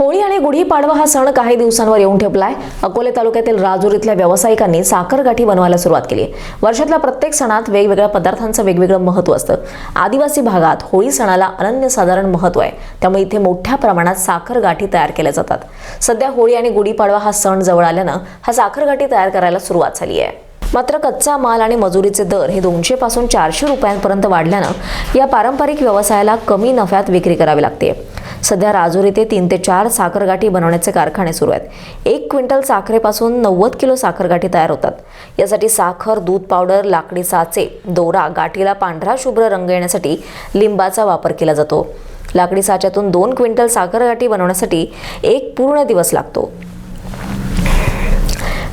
होळी आणि गुढीपाडवा हा सण काही दिवसांवर येऊन ठेपलाय. अकोले तालुक्यातील राजूर इथल्या व्यावसायिकांनी साखरगाठी बनवायला सुरुवात केली आहे. वर्षातल्या प्रत्येक सणात वेगवेगळ्या पदार्थांचं वेगवेगळं महत्त्व असतं. आदिवासी भागात होळी सणाला अनन्यसाधारण महत्त्व आहे. त्यामुळे इथे मोठ्या प्रमाणात साखरगाठी तयार केल्या जातात. सध्या होळी आणि गुढीपाडवा हा सण जवळ आल्यानं हा साखरगाठी तयार करायला सुरुवात झाली आहे. मात्र कच्चा माल आणि मजुरीचे दर हे दोनशे पासून चारशे रुपयांपर्यंत वाढल्यानं या पारंपरिक व्यवसायाला कमी नफ्यात विक्री करावी लागते. सध्या राजूर येथे तीन ते चार साखरगाठी बनवण्याचे कारखाने सुरू आहेत. एक क्विंटल साखरेपासून नव्वद किलो साखरगाठी तयार होतात. यासाठी साखर दूध पावडर लाकडी साचे दोरा गाठीला पांढरा शुभ्र रंग येण्यासाठी लिंबाचा वापर केला जातो. लाकडी साच्यातून दोन क्विंटल साखरगाठी बनवण्यासाठी एक पूर्ण दिवस लागतो.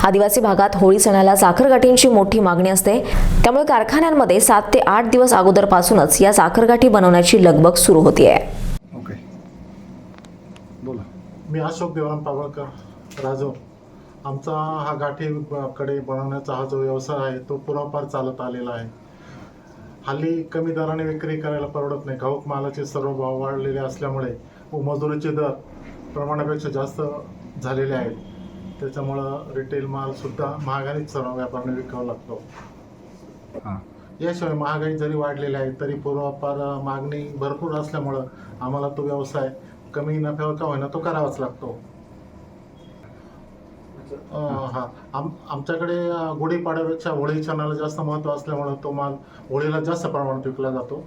आदिवासी भागात होळी सणाला साखरगाठींची मोठी मागणी असते. त्यामुळे कारखान्यांमध्ये सात ते आठ दिवस अगोदरपासूनच या साखरगाठी बनवण्याची लगबग सुरू होती आहे मी अशोक देवराम पावळकर राजू. आमचा हा गाठी ब- कडे बनवण्याचा हा जो व्यवसाय आहे तो पूर्वापार चालत आलेला आहे. हल्ली कमी दराने विक्री करायला परवडत नाही. घाऊक मालाचे सर्व भाव वाढलेले असल्यामुळे व मजुरीचे दर प्रमाणापेक्षा जास्त झालेले आहेत. त्याच्यामुळं रिटेल मालसुद्धा महागाईच सर्व व्यापाऱ्यांना विकावा लागतो. याशिवाय महागाई जरी वाढलेली आहे तरी पूर्वापार मागणी भरपूर असल्यामुळं आम्हाला तो व्यवसाय कमी नफ्यावर का होईना? तो करावाच लागतो. अं, हा. आम आमच्याकडे अं, गुढीपाडव्यापेक्षा होळी सणाला जास्त महत्त्व असल्यामुळं तो माल होळीला जास्त प्रमाणात विकला जातो.